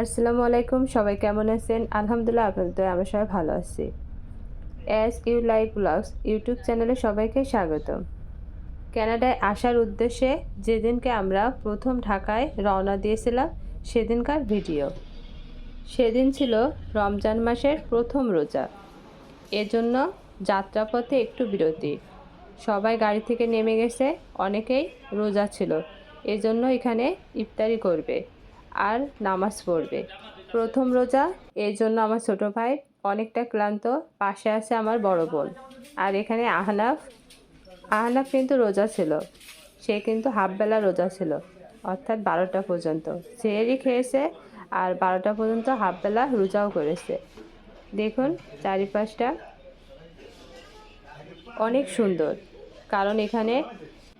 আসসালামু আলাইকুম, সবাই কেমন আছেন? আলহামদুলিল্লাহ আপনাদের আমরা সবাই ভালো আছি। S U like vlogs YouTube চ্যানেলে সবাইকে স্বাগতম কানাডায় আসার উদ্দেশ্যে যেদিনকে আমরা প্রথম ঢাকায় রওনা দিয়েছিলাম, সেদিনকার ভিডিও। সেদিন ছিল রমজান মাসের প্রথম রোজা। এজন্য যাত্রাপথে একটু বিরতি। সবাই গাড়ি থেকে নেমে গেছে, অনেকেই রোজা ছিল। এজন্য এখানে ইফতারি করবে। আর নামাজ পড়বে। প্রথম রোজা এই জন্য আমার ছোট ভাই অনেকটা ক্লান্ত, পাশে আছে আমার বড় বোন। আর এখানে আহনাফ আহনাফ কিন্তু রোজা ছিল। সে কিন্তু হাফবেলা রোজা ছিল, অর্থাৎ বারোটা পর্যন্ত। সেহেরি খেয়েছে আর বারোটা পর্যন্ত হাফবেলা রোজাও করেছে। দেখুন চারিপাশটা অনেক সুন্দর। কারণ এখানে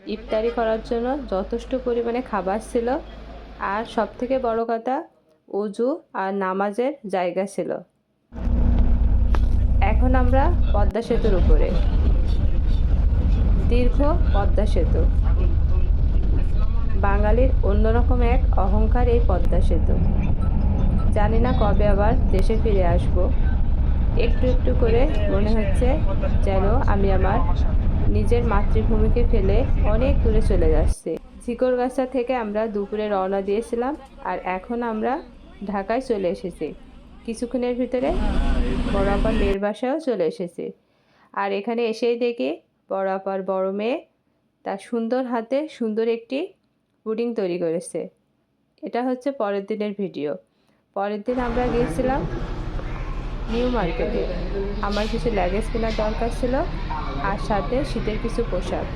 ইফতারি করার জন্য যথেষ্ট পরিমাণে খাবার ছিল। আর সবথেকে বড় কথা, উজু আর নামাজের জায়গা ছিল। এখন আমরা পদ্মা সেতুর উপরে। দীর্ঘ পদ্মা সেতু। বাঙালির অন্যরকম এক অহংকার এই পদ্মা সেতু। জানি না কবে আবার দেশে ফিরে আসব। একটু একটু করে মনে হচ্ছে যেন আমি আমার নিজের মাতৃভূমিকে ফেলে অনেক দূরে চলে যাচ্ছি। ঝিকরগাছা থেকে আমরা দুপুরে রওনা দিয়েছিলাম আর এখন আমরা ঢাকায় চলে এসেছি। কিছুক্ষণের ভিতরে বড় আপার মেয়ের বাসায়ও চলে এসেছি। আর এখানে এসেই দেখি বড় আপার বড় মেয়ে তার সুন্দর হাতে সুন্দর একটি পুডিং তৈরি করেছে। এটা হচ্ছে পরের দিনের ভিডিও। পরের দিন আমরা গিয়েছিলাম নিউ মার্কেটে। আমার কিছু ল্যাগেজ কেনার দরকার ছিল আর সাথে শীতের কিছু পোশাক।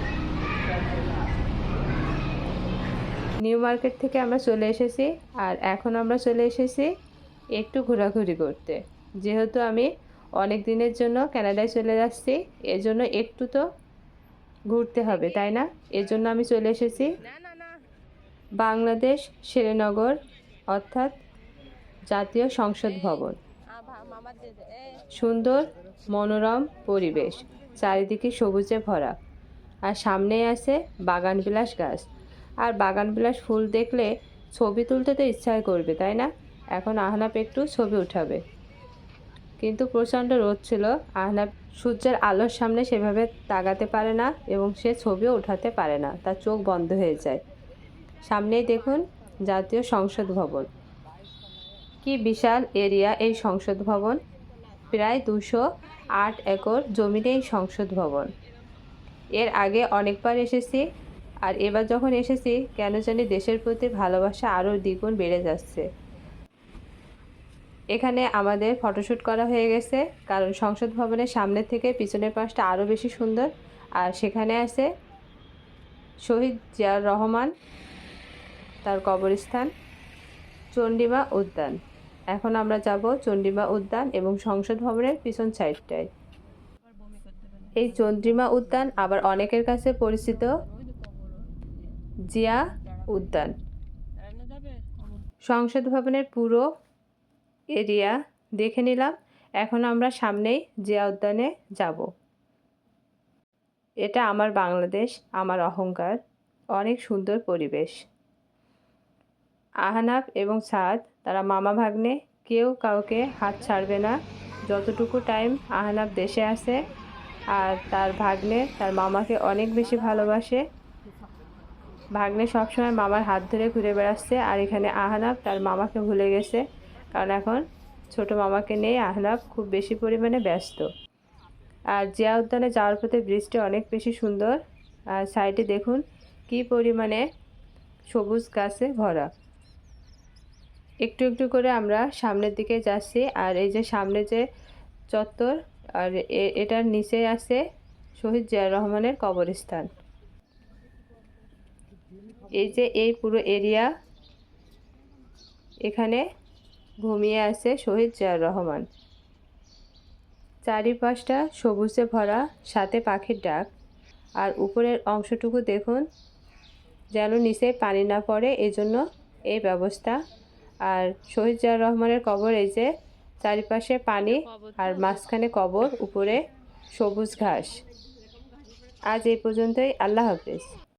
নিউ মার্কেট থেকে আমরা চলে এসেছি আর এখন আমরা চলে এসেছি একটু ঘোরাঘুরি করতে। যেহেতু আমি অনেক দিনের জন্য কানাডায় চলে যাচ্ছি, এজন্য একটু তো ঘুরতে হবে, তাই না? এজন্য আমি চলে এসেছি বাংলাদেশ শ্রীনগর অর্থাৎ জাতীয় সংসদ ভবন। সুন্দর, মনোরম পরিবেশ, চারিদিকে সবুজে ভরা। আর সামনেই আছে বাগানবিলাস গাছ। আর বাগানবিলাস ফুল দেখলে ছবি তুলতে তো ইচ্ছাই করবে, তাই না? এখন আহনাপ একটু ছবি উঠাবে। কিন্তু প্রচণ্ড রোদ ছিল আহনাপ সূর্যের আলোর সামনে সেভাবে তাকাতে পারে না এবং সে ছবিও উঠাতে পারে না, তার চোখ বন্ধ হয়ে যায়। সামনেই দেখুন জাতীয় সংসদ ভবন। কি বিশাল এরিয়া এই সংসদ ভবন? প্রায় দুশো আট একর জমিতে এই সংসদ ভবন। এর আগে অনেকবার এসেছি আর এবার যখন এসেছি, কেন জানি দেশের প্রতি ভালোবাসা আরও দ্বিগুণ বেড়ে যাচ্ছে। এখানে আমাদের ফটোশ্যুট করা হয়ে গেছে, কারণ সংসদ ভবনের সামনে থেকে পিছনের পাশটা আরও বেশি সুন্দর। আর সেখানে আছে শহীদ জিয়াউর রহমান, তার কবরস্থান চণ্ডীমা উদ্যান। এখন আমরা যাব চণ্ডীমা উদ্যান এবং সংসদ ভবনের পিছন সাইডটায়। এই চন্দ্রিমা উদ্যান আবার অনেকের কাছে পরিচিত। জিয়া উদ্যান। সংসদ ভবনের পুরো এরিয়া দেখে নিলাম। এখন আমরা সামনেই জিয়া উদ্যানে যাব। এটা আমার বাংলাদেশ, আমার অহংকার, অনেক সুন্দর পরিবেশ। আহনাফ এবং সাদ, তারা মামা ভাগ্নে, কেউ কাউকে হাত ছাড়বে না। যতটুকু টাইম আহনাফ দেশে আসে আর তার ভাগ্নে তার মামাকে অনেক বেশি ভালোবাসে। ভাগ্নে সবসময় মামার হাত ধরে ঘুরে বেড়াচ্ছে, আর এখানে আহনাফ তার মামাকে ভুলে গেছে। কারণ এখন ছোট মামাকে নিয়ে আহনাফ খুব বেশি পরিমাণে ব্যস্ত। আর জিয়া উদ্যানে যাওয়ার পথে ব্রিজটি অনেক বেশি সুন্দর। আর সাইডে দেখুন কি পরিমাণে সবুজ গাছে ভরা। একটু একটু করে আমরা সামনের দিকে যাচ্ছি, আর এই যে সামনে যে চত্বর, আর এটার নিচে আছে শহীদ জিয়া রহমানের কবরস্থান। এই যে এই পুরো এরিয়া এখানে ঘুমিয়ে আছে শহীদ জিয়াউর রহমান। চারিপাশটা সবুজে ভরা, সাথে পাখির ডাক। আর উপরের অংশটুকু দেখুন, যেন নিচে পানি না পড়ে, এজন্য এই ব্যবস্থা আর শহীদ রহমানের কবর এই যে চারিপাশে পানি আর মাঝখানে কবর উপরে সবুজ ঘাস। আজ এই পর্যন্তই আল্লাহ হাফেজ।